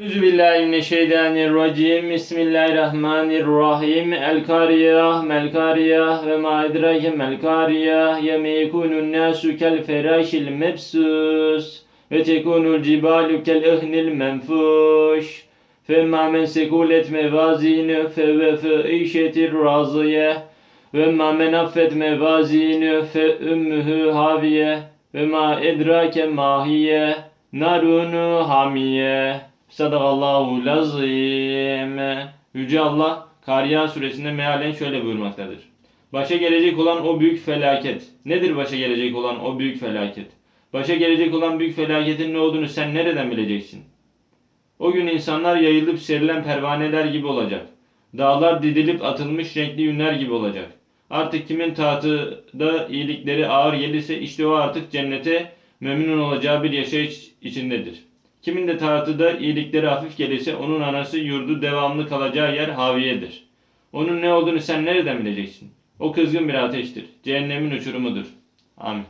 Euzubillahimineşşeytanirracim. Bismillahirrahmanirrahim. El kariyah, mel kariyah ve ma edrake mel kariyah. Yeme yekunun nasu kel ferâşil mebsus. Ve tekunul cibalu kel ihnil menfuş. Femma men sekulet mevazinü fe ve fe işetir razıye. Ve ma men affet mevazinü fe ümmühü haviye. Ve ma edrake mahiye. Narunu hamiye. Sadakallahu lazim. Yüce Allah Kariya suresinde mealen şöyle buyurmaktadır. Başa gelecek olan o büyük felaket. Nedir başa gelecek olan o büyük felaket? Başa gelecek olan büyük felaketin ne olduğunu sen nereden bileceksin? O gün insanlar yayılıp serilen pervaneler gibi olacak. Dağlar didilip atılmış renkli yünler gibi olacak. Artık kimin tahtında iyilikleri ağır gelirse işte o artık cennete memnun olacağı bir yaşayış içindedir. Kimin de tahtıda iyilikleri hafif gelirse onun anası yurdu devamlı kalacağı yer haviyedir. Onun ne olduğunu sen nereden bileceksin? O kızgın bir ateştir. Cehennemin uçurumudur. Amin.